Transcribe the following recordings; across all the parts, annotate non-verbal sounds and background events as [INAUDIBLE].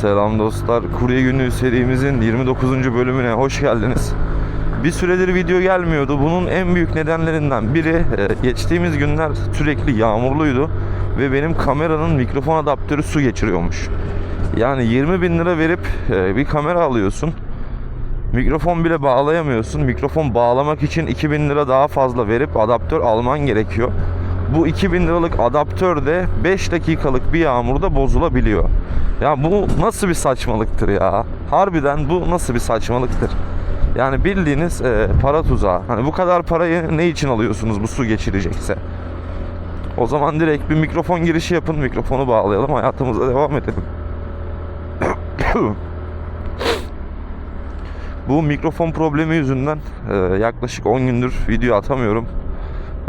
Selam dostlar. Kurye Günlüğü serimizin 29. bölümüne hoş geldiniz. Bir süredir video gelmiyordu. Bunun en büyük nedenlerinden biri e, geçtiğimiz günler sürekli yağmurluydu ve benim kameranın mikrofon adaptörü su geçiriyormuş. Yani 20 bin lira verip e, bir kamera alıyorsun. Mikrofon bile bağlayamıyorsun. Mikrofon bağlamak için 2000 lira daha fazla verip adaptör alman gerekiyor. Bu 2000 liralık adaptör de 5 dakikalık bir yağmurda bozulabiliyor. Ya bu nasıl bir saçmalıktır ya? Harbiden bu nasıl bir saçmalıktır? Yani bildiğiniz e, para tuzağı. Hani bu kadar parayı ne için alıyorsunuz bu su geçirecekse? O zaman direkt bir mikrofon girişi yapın, mikrofonu bağlayalım, hayatımıza devam edelim. [COUGHS] Bu mikrofon problemi yüzünden e, yaklaşık 10 gündür video atamıyorum.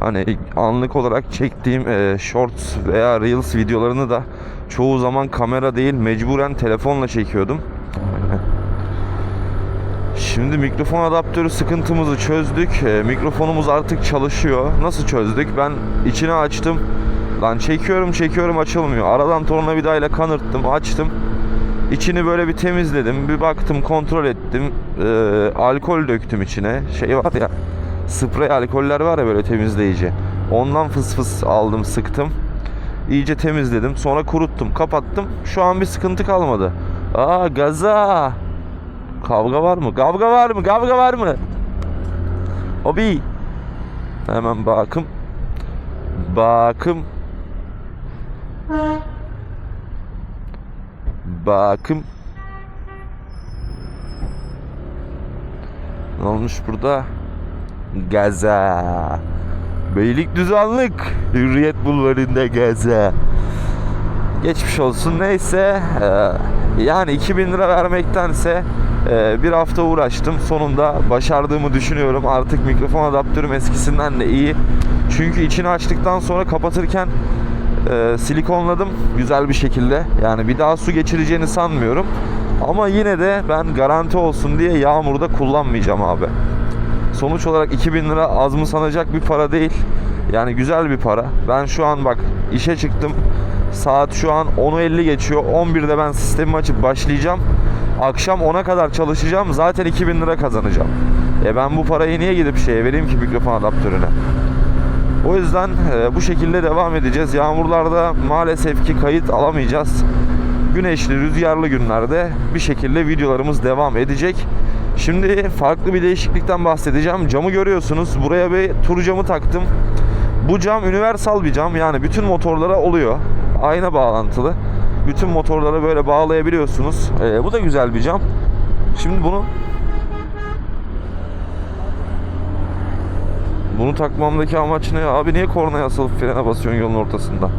Hani anlık olarak çektiğim e, shorts veya reels videolarını da çoğu zaman kamera değil mecburen telefonla çekiyordum. Şimdi mikrofon adaptörü sıkıntımızı çözdük. E, mikrofonumuz artık çalışıyor. Nasıl çözdük? Ben içine açtım. Lan çekiyorum çekiyorum açılmıyor. Aradan tornavidayla kanırttım açtım. İçini böyle bir temizledim. Bir baktım kontrol ettim. Ee, alkol döktüm içine. Şey var ya sprey alkoller var ya böyle temizleyici. Ondan fıs fıs aldım sıktım. İyice temizledim. Sonra kuruttum kapattım. Şu an bir sıkıntı kalmadı. Aa gaza. Kavga var mı? Kavga var mı? Kavga var mı? Hobi. Hemen bakım. Bakım. Bakım. Ne olmuş burada? Gaza. Beylikdüzanlık. Hürriyet bulvarında gaza. Geçmiş olsun neyse. Ee, yani 2000 lira vermektense e, bir hafta uğraştım. Sonunda başardığımı düşünüyorum. Artık mikrofon adaptörüm eskisinden de iyi. Çünkü içini açtıktan sonra kapatırken e, silikonladım güzel bir şekilde. Yani bir daha su geçireceğini sanmıyorum. Ama yine de ben garanti olsun diye yağmurda kullanmayacağım abi. Sonuç olarak 2000 lira az mı sanacak bir para değil. Yani güzel bir para. Ben şu an bak işe çıktım. Saat şu an 10'u 50 geçiyor. 11'de ben sistemi açıp başlayacağım. Akşam 10'a kadar çalışacağım. Zaten 2000 lira kazanacağım. E ben bu parayı niye gidip şeye vereyim ki mikrofon adaptörüne? O yüzden e, bu şekilde devam edeceğiz. Yağmurlarda maalesef ki kayıt alamayacağız. Güneşli, rüzgarlı günlerde bir şekilde videolarımız devam edecek. Şimdi farklı bir değişiklikten bahsedeceğim. Camı görüyorsunuz. Buraya bir tur camı taktım. Bu cam universal bir cam. Yani bütün motorlara oluyor. Ayna bağlantılı. Bütün motorlara böyle bağlayabiliyorsunuz. E, bu da güzel bir cam. Şimdi bunu Bunu takmamdaki amaç ne? Abi niye kornaya asılıp frene basıyorsun yolun ortasında?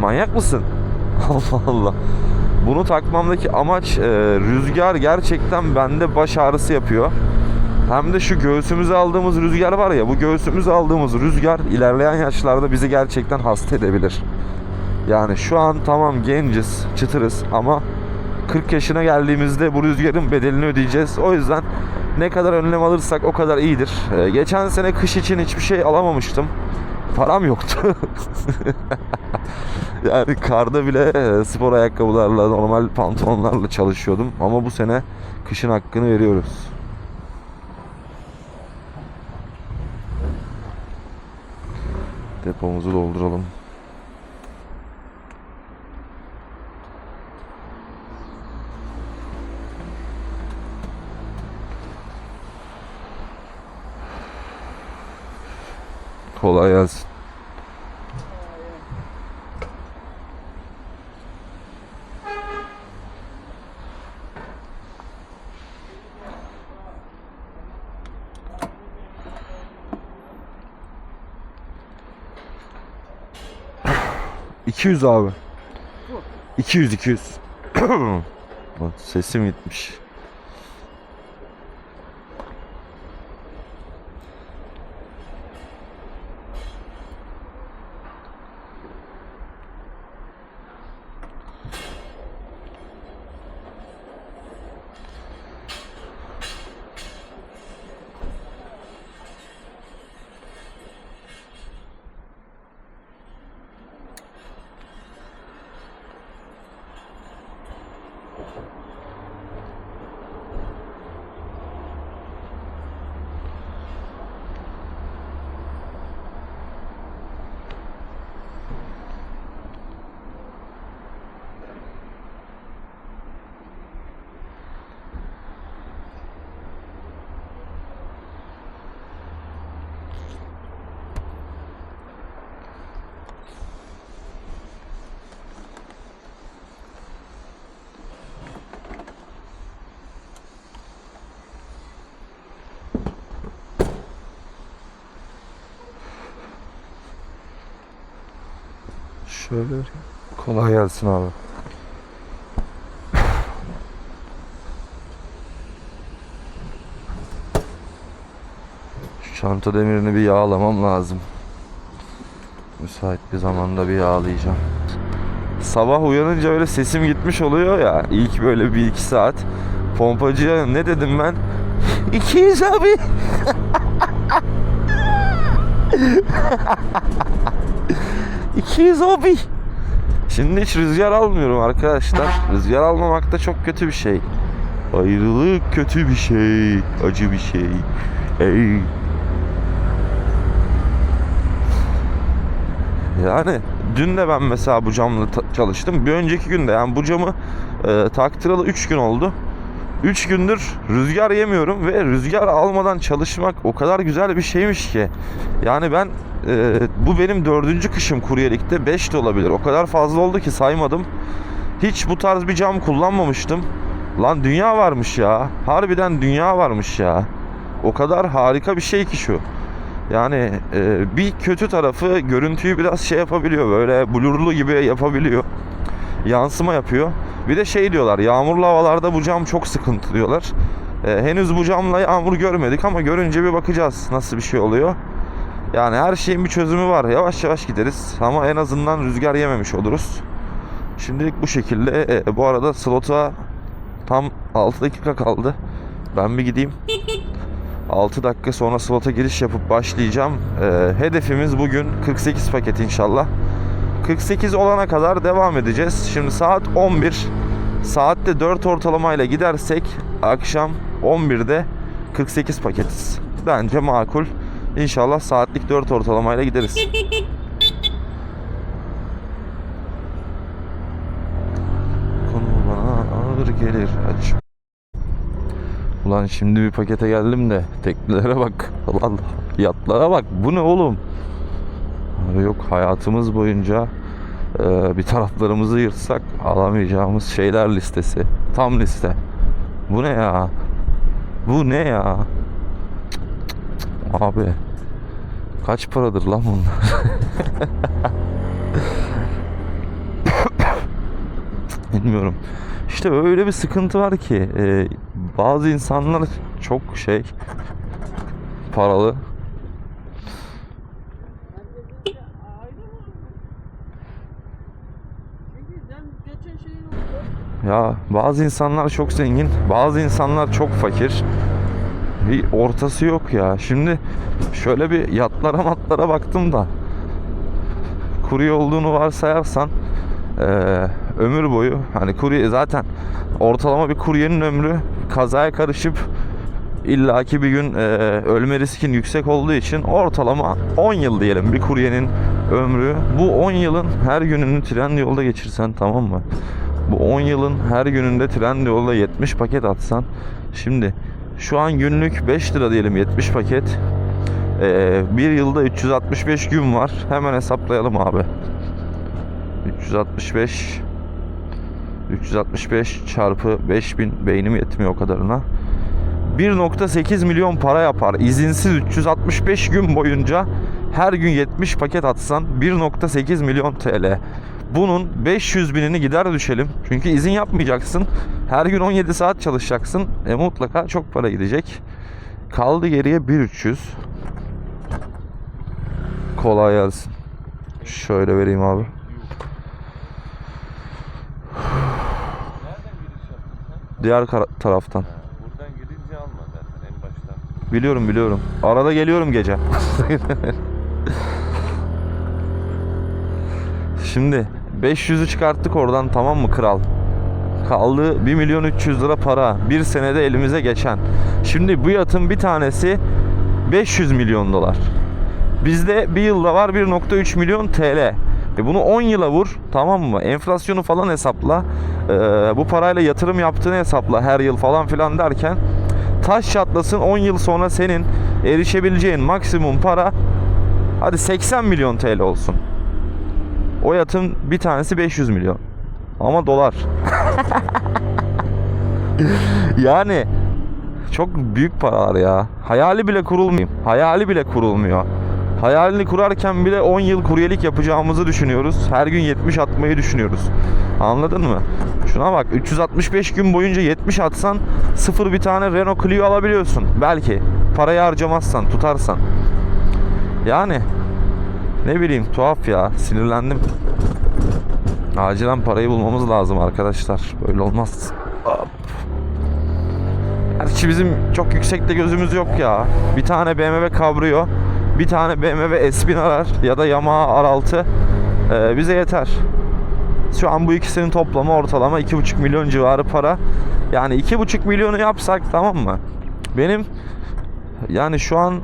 Manyak mısın? [LAUGHS] Allah Allah. Bunu takmamdaki amaç e, rüzgar gerçekten bende baş ağrısı yapıyor. Hem de şu göğsümüze aldığımız rüzgar var ya bu göğsümüze aldığımız rüzgar ilerleyen yaşlarda bizi gerçekten hasta edebilir. Yani şu an tamam genciz, çıtırız ama 40 yaşına geldiğimizde bu rüzgarın bedelini ödeyeceğiz. O yüzden ne kadar önlem alırsak o kadar iyidir. Ee, geçen sene kış için hiçbir şey alamamıştım. Param yoktu. [LAUGHS] yani karda bile e, spor ayakkabılarla, normal pantolonlarla çalışıyordum. Ama bu sene kışın hakkını veriyoruz. Depomuzu dolduralım. Kolay gelsin. İki yüz abi. İki yüz iki yüz. [COUGHS] Lan Sesim gitmiş. Şöyle kolay gelsin abi. Şu çanta demirini bir yağlamam lazım. Müsait bir zamanda bir yağlayacağım. Sabah uyanınca öyle sesim gitmiş oluyor ya. İlk böyle bir iki saat. Pompacıya ne dedim ben? 200 abi. [LAUGHS] İkiyiz abi. Şimdi hiç rüzgar almıyorum arkadaşlar. Rüzgar almamak da çok kötü bir şey. Ayrılık kötü bir şey. Acı bir şey. Ey. Yani dün de ben mesela bu camla çalıştım. Bir önceki günde yani bu camı e, taktıralı 3 gün oldu. 3 gündür rüzgar yemiyorum ve rüzgar almadan çalışmak o kadar güzel bir şeymiş ki. Yani ben e, bu benim dördüncü kışım kuryelikte 5 de olabilir. O kadar fazla oldu ki saymadım. Hiç bu tarz bir cam kullanmamıştım. Lan dünya varmış ya. Harbiden dünya varmış ya. O kadar harika bir şey ki şu. Yani e, bir kötü tarafı görüntüyü biraz şey yapabiliyor. Böyle blurlu gibi yapabiliyor. Yansıma yapıyor. Bir de şey diyorlar yağmurlu havalarda bu cam çok sıkıntı diyorlar. E, henüz bu camla yağmur görmedik ama görünce bir bakacağız nasıl bir şey oluyor. Yani her şeyin bir çözümü var. Yavaş yavaş gideriz ama en azından rüzgar yememiş oluruz. Şimdilik bu şekilde. E, bu arada slota tam 6 dakika kaldı. Ben bir gideyim. 6 dakika sonra slota giriş yapıp başlayacağım. E, hedefimiz bugün 48 paket inşallah. 48 olana kadar devam edeceğiz. Şimdi saat 11. Saatte 4 ortalamayla gidersek akşam 11'de 48 paketiz. Bence makul. İnşallah saatlik 4 ortalamayla gideriz. Konu bana ağır gelir. Aç. Ulan şimdi bir pakete geldim de teknelere bak. [LAUGHS] Ulan yatlara bak. Bu ne oğlum? Yok hayatımız boyunca e, bir taraflarımızı yırtsak alamayacağımız şeyler listesi. Tam liste. Bu ne ya? Bu ne ya? Cık, cık, cık. Abi kaç paradır lan bunlar? [LAUGHS] Bilmiyorum. İşte öyle bir sıkıntı var ki e, bazı insanlar çok şey paralı Ya bazı insanlar çok zengin, bazı insanlar çok fakir. Bir ortası yok ya. Şimdi şöyle bir yatlara matlara baktım da kurye olduğunu varsayarsan eee, ömür boyu hani kurye zaten ortalama bir kuryenin ömrü kazaya karışıp illaki bir gün eee, ölme riskin yüksek olduğu için ortalama 10 yıl diyelim bir kuryenin ömrü. Bu 10 yılın her gününü tren yolda geçirsen tamam mı? Bu 10 yılın her gününde tren yolda 70 paket atsan şimdi şu an günlük 5 lira diyelim 70 paket. Ee, bir yılda 365 gün var. Hemen hesaplayalım abi. 365 365 çarpı 5000 beynim yetmiyor o kadarına. 1.8 milyon para yapar. İzinsiz 365 gün boyunca her gün 70 paket atsan 1.8 milyon TL. Bunun 500 binini gider düşelim. Çünkü izin yapmayacaksın. Her gün 17 saat çalışacaksın. E mutlaka çok para gidecek. Kaldı geriye 1300. Kolay gelsin. Şöyle vereyim abi. Diğer taraftan. Buradan girince alma zaten en baştan. Biliyorum biliyorum. Arada geliyorum gece. [LAUGHS] Şimdi 500'ü çıkarttık oradan tamam mı kral? Kaldı 1 milyon 300 lira para. Bir senede elimize geçen. Şimdi bu yatın bir tanesi 500 milyon dolar. Bizde bir yılda var 1.3 milyon TL. E bunu 10 yıla vur tamam mı? Enflasyonu falan hesapla. Ee, bu parayla yatırım yaptığını hesapla her yıl falan filan derken taş çatlasın 10 yıl sonra senin erişebileceğin maksimum para hadi 80 milyon TL olsun. O yatın bir tanesi 500 milyon. Ama dolar. [LAUGHS] yani çok büyük paralar ya. Hayali bile kurulmuyor. Hayali bile kurulmuyor. Hayalini kurarken bile 10 yıl kuryelik yapacağımızı düşünüyoruz. Her gün 70 atmayı düşünüyoruz. Anladın mı? Şuna bak 365 gün boyunca 70 atsan sıfır bir tane Renault Clio alabiliyorsun. Belki parayı harcamazsan, tutarsan. Yani ne bileyim tuhaf ya sinirlendim. Acilen parayı bulmamız lazım arkadaşlar. Böyle olmaz. Hop. Gerçi bizim çok yüksekte gözümüz yok ya. Bir tane BMW Cabrio, bir tane BMW S1000 arar ya da Yamaha R6 ee, bize yeter. Şu an bu ikisinin toplamı ortalama 2,5 milyon civarı para. Yani 2,5 milyonu yapsak tamam mı? Benim yani şu an e,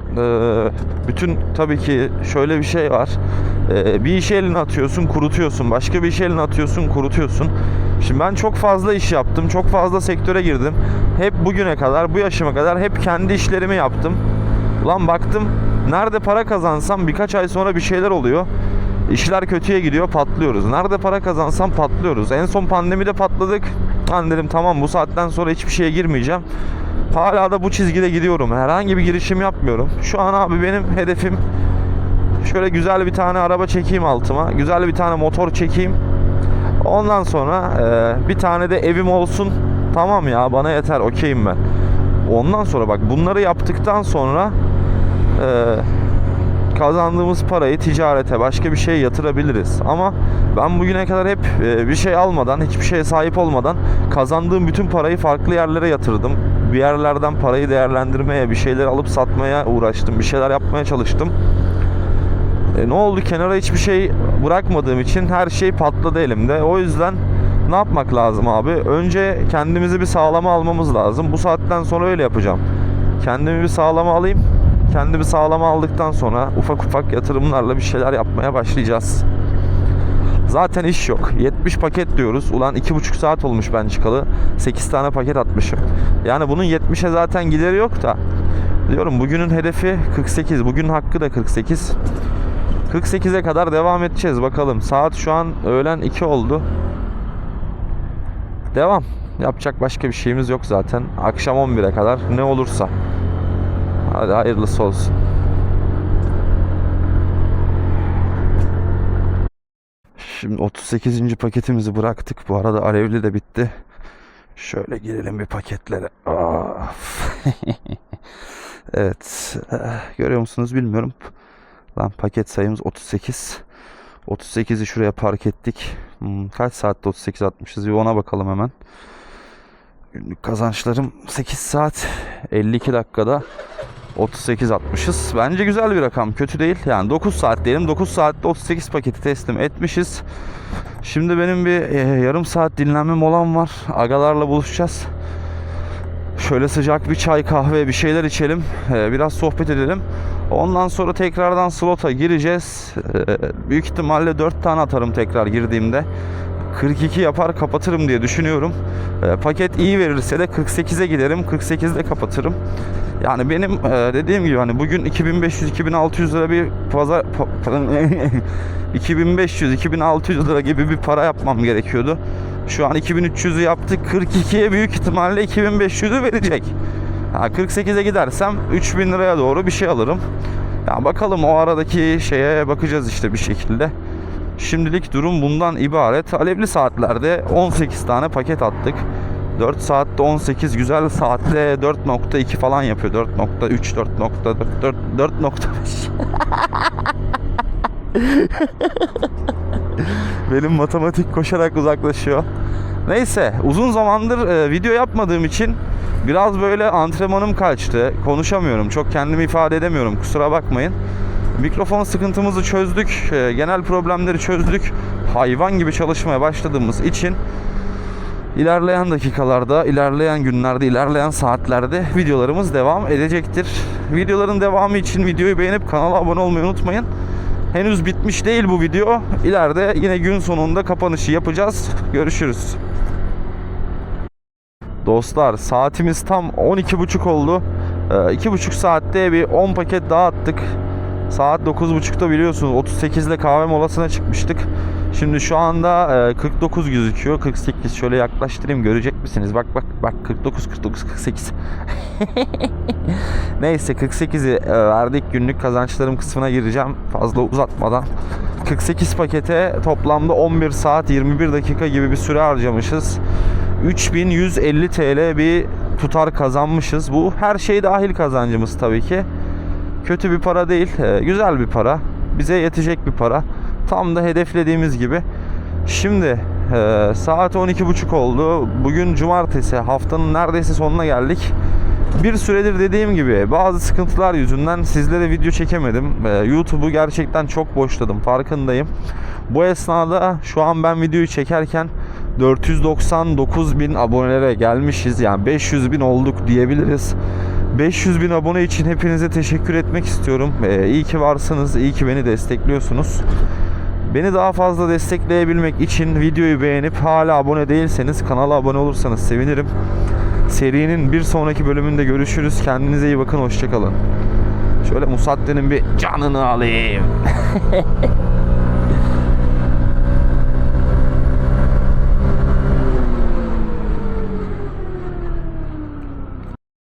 bütün tabii ki şöyle bir şey var. E, bir işi eline atıyorsun, kurutuyorsun. Başka bir işi eline atıyorsun, kurutuyorsun. Şimdi ben çok fazla iş yaptım. Çok fazla sektöre girdim. Hep bugüne kadar, bu yaşıma kadar hep kendi işlerimi yaptım. Ulan baktım nerede para kazansam birkaç ay sonra bir şeyler oluyor. İşler kötüye gidiyor patlıyoruz. Nerede para kazansam patlıyoruz. En son pandemide patladık. Lan dedim tamam bu saatten sonra hiçbir şeye girmeyeceğim. Hala da bu çizgide gidiyorum. Herhangi bir girişim yapmıyorum. Şu an abi benim hedefim şöyle güzel bir tane araba çekeyim altıma. Güzel bir tane motor çekeyim. Ondan sonra e, bir tane de evim olsun. Tamam ya bana yeter okeyim ben. Ondan sonra bak bunları yaptıktan sonra e, kazandığımız parayı ticarete başka bir şeye yatırabiliriz. Ama ben bugüne kadar hep e, bir şey almadan, hiçbir şeye sahip olmadan kazandığım bütün parayı farklı yerlere yatırdım. Bir yerlerden parayı değerlendirmeye, bir şeyler alıp satmaya uğraştım. Bir şeyler yapmaya çalıştım. E, ne oldu? Kenara hiçbir şey bırakmadığım için her şey patladı elimde. O yüzden ne yapmak lazım abi? Önce kendimizi bir sağlama almamız lazım. Bu saatten sonra öyle yapacağım. Kendimi bir sağlama alayım. Kendimi sağlama aldıktan sonra ufak ufak yatırımlarla bir şeyler yapmaya başlayacağız. Zaten iş yok. 70 paket diyoruz. Ulan 2,5 saat olmuş ben çıkalı. 8 tane paket atmışım. Yani bunun 70'e zaten gideri yok da. Diyorum bugünün hedefi 48. Bugünün hakkı da 48. 48'e kadar devam edeceğiz bakalım. Saat şu an öğlen 2 oldu. Devam. Yapacak başka bir şeyimiz yok zaten. Akşam 11'e kadar ne olursa. Hadi hayırlısı olsun. Şimdi 38. paketimizi bıraktık. Bu arada alevli de bitti. Şöyle girelim bir paketlere. [LAUGHS] Evet. eh, Görüyor musunuz bilmiyorum. Lan paket sayımız 38. 38'i şuraya park ettik. Hmm, kaç saatte 38 atmışız? Bir ona bakalım hemen. Günlük kazançlarım 8 saat 52 dakikada 38 atmışız. Bence güzel bir rakam. Kötü değil. Yani 9 saat diyelim. 9 saatte 38 paketi teslim etmişiz. Şimdi benim bir e, yarım saat dinlenme molam var. Agalarla buluşacağız. Şöyle sıcak bir çay kahve bir şeyler içelim. e, biraz sohbet edelim. Ondan sonra tekrardan slota gireceğiz. E, büyük ihtimalle 4 tane atarım tekrar girdiğimde. 42 yapar kapatırım diye düşünüyorum. E, paket iyi verirse de 48'e giderim. 48'de kapatırım. Yani benim e, dediğim gibi hani bugün 2500-2600 lira bir pazar pa- 2500-2600 [LAUGHS] lira gibi bir para yapmam gerekiyordu. Şu an 2300'ü yaptık. 42'ye büyük ihtimalle 2500'ü verecek. Ha, 48'e gidersem 3000 liraya doğru bir şey alırım. Ya bakalım o aradaki şeye bakacağız işte bir şekilde. Şimdilik durum bundan ibaret. Alevli saatlerde 18 tane paket attık. 4 saatte 18 güzel saatte 4.2 falan yapıyor. 4.3 4.4 4 4.5 Benim matematik koşarak uzaklaşıyor. Neyse uzun zamandır e, video yapmadığım için biraz böyle antrenmanım kaçtı. Konuşamıyorum. Çok kendimi ifade edemiyorum. Kusura bakmayın. Mikrofon sıkıntımızı çözdük. e, genel problemleri çözdük. Hayvan gibi çalışmaya başladığımız için İlerleyen dakikalarda, ilerleyen günlerde, ilerleyen saatlerde videolarımız devam edecektir. Videoların devamı için videoyu beğenip kanala abone olmayı unutmayın. Henüz bitmiş değil bu video. İleride yine gün sonunda kapanışı yapacağız. Görüşürüz. Dostlar saatimiz tam 12.30 oldu. Ee, 2.5 saatte bir 10 paket daha attık. Saat 9.30'da biliyorsunuz 38'de kahve molasına çıkmıştık. Şimdi şu anda e, 49 gözüküyor. 48 şöyle yaklaştırayım görecek misiniz? Bak bak bak 49 49 48. Neyse 48'i e, verdik günlük kazançlarım kısmına gireceğim fazla uzatmadan. 48 pakete toplamda 11 saat 21 dakika gibi bir süre harcamışız. 3150 TL bir tutar kazanmışız. Bu her şey dahil kazancımız tabii ki. Kötü bir para değil, e, güzel bir para. Bize yetecek bir para. Tam da hedeflediğimiz gibi. Şimdi e, saat 12.30 oldu. Bugün cumartesi. Haftanın neredeyse sonuna geldik. Bir süredir dediğim gibi bazı sıkıntılar yüzünden sizlere video çekemedim. E, YouTube'u gerçekten çok boşladım. Farkındayım. Bu esnada şu an ben videoyu çekerken 499 bin abonelere gelmişiz. Yani 500 bin olduk diyebiliriz. 500 bin abone için hepinize teşekkür etmek istiyorum. Ee, iyi ki varsınız, iyi ki beni destekliyorsunuz. Beni daha fazla destekleyebilmek için videoyu beğenip hala abone değilseniz kanala abone olursanız sevinirim. Serinin bir sonraki bölümünde görüşürüz. Kendinize iyi bakın, hoşçakalın. Şöyle Musadde'nin bir canını alayım. [LAUGHS]